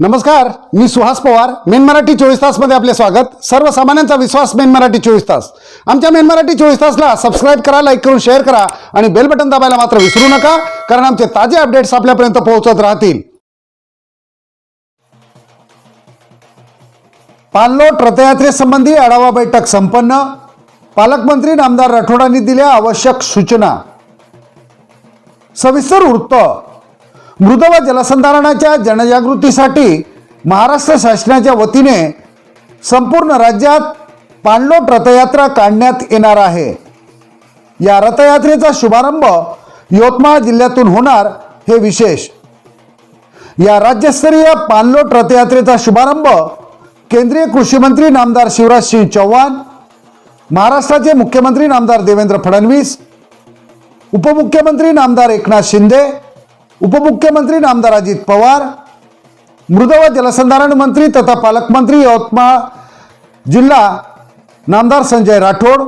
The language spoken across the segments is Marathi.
नमस्कार मी सुहास पवार मेन मराठी चोवीस तासमध्ये आपले स्वागत. सर्वसामान्यांचा विश्वास मेन मराठी चोवीस तास. आमच्या मेन मराठी चोवीस तासला सबस्क्राईब करा लाईक करून शेअर करा आणि बेल बटन दाबायला मात्र विसरू नका कारण आमचे ताजे अपडेट्स आपल्यापर्यंत पोहोचत राहतील. पाणलोट रथयात्रेसंबंधी आढावा बैठक संपन्न. पालकमंत्री नामदार राठोडांनी दिल्या आवश्यक सूचना. सविस्तर वृत्त. मृद व जलसंधारणाच्या जनजागृतीसाठी महाराष्ट्र शासनाच्या वतीने संपूर्ण राज्यात पाणलोट रथयात्रा काढण्यात येणार आहे. या रथयात्रेचा शुभारंभ यवतमाळ जिल्ह्यातून होणार हे विशेष. या राज्यस्तरीय पाणलोट रथयात्रेचा शुभारंभ केंद्रीय कृषी मंत्री नामदार शिवराज सिंह चौहान महाराष्ट्राचे मुख्यमंत्री नामदार देवेंद्र फडणवीस उपमुख्यमंत्री नामदार एकनाथ शिंदे उपमुख्यमंत्री नामदार अजित पवार मृद व जलसंधारण मंत्री तथा पालकमंत्री यवतमाळ जिल्हा नामदार संजय राठोड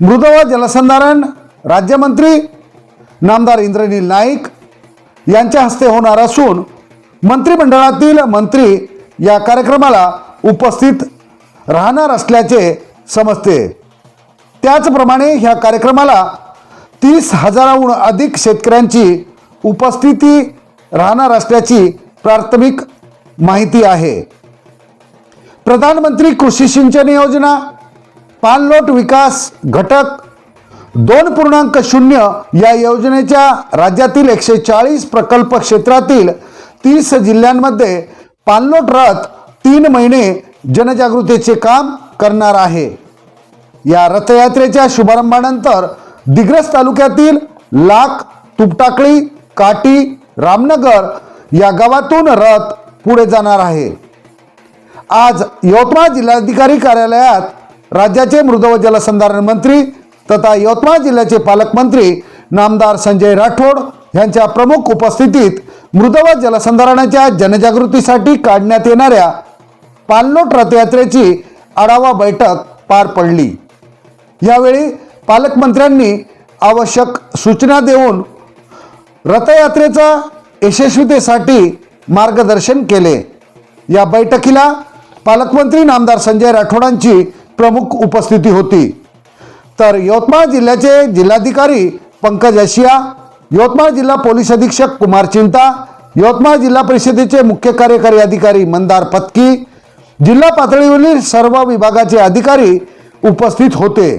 मृद व जलसंधारण राज्यमंत्री नामदार इंद्रनील नाईक यांच्या हस्ते होणार असून मंत्रिमंडळातील मंत्री या कार्यक्रमाला उपस्थित राहणार असल्याचे समजते. त्याचप्रमाणे ह्या कार्यक्रमाला तीस हजाराहून अधिक शेतकऱ्यांची उपस्थिती राहणार असल्याची प्राथमिक माहिती आहे. प्रधानमंत्री कृषी सिंचन योजना पाणलोट विकास घटक दोन पूर्णांक शून्य या योजनेच्या राज्यातील एकशे चाळीस प्रकल्प क्षेत्रातील तीस जिल्ह्यांमध्ये पाणलोट रथ तीन महिने जनजागृतीचे काम करणार आहे. या रथयात्रेच्या शुभारंभानंतर दिग्रस तालुक्यातील लाख तुपटाकळी काटी रामनगर या गावातून रथ पुढे जाणार आहे. आज यवतमाळ जिल्हाधिकारी कार्यालयात राज्याचे मृद व जलसंधारण मंत्री तथा यवतमाळ जिल्ह्याचे पालकमंत्री नामदार संजय राठोड यांच्या प्रमुख उपस्थितीत मृद व जलसंधारणाच्या जनजागृतीसाठी काढण्यात येणाऱ्या पालनोट रथयात्रेची आढावा बैठक पार पडली. यावेळी पालकमंत्र्यांनी आवश्यक सूचना देऊन रथयात्रेचा यशस्वीतेसाठी मार्गदर्शन केले. या बैठकीला पालकमंत्री नामदार संजय राठोडांची प्रमुख उपस्थिती होती. तर यवतमाळ जिल्ह्याचे जिल्हाधिकारी पंकज अशिया यवतमाळ जिल्हा पोलीस अधीक्षक कुमार चिंता यवतमाळ जिल्हा परिषदेचे मुख्य कार्यकारी अधिकारी मंदार पत्की जिल्हा पातळीवरील सर्व विभागाचे अधिकारी उपस्थित होते.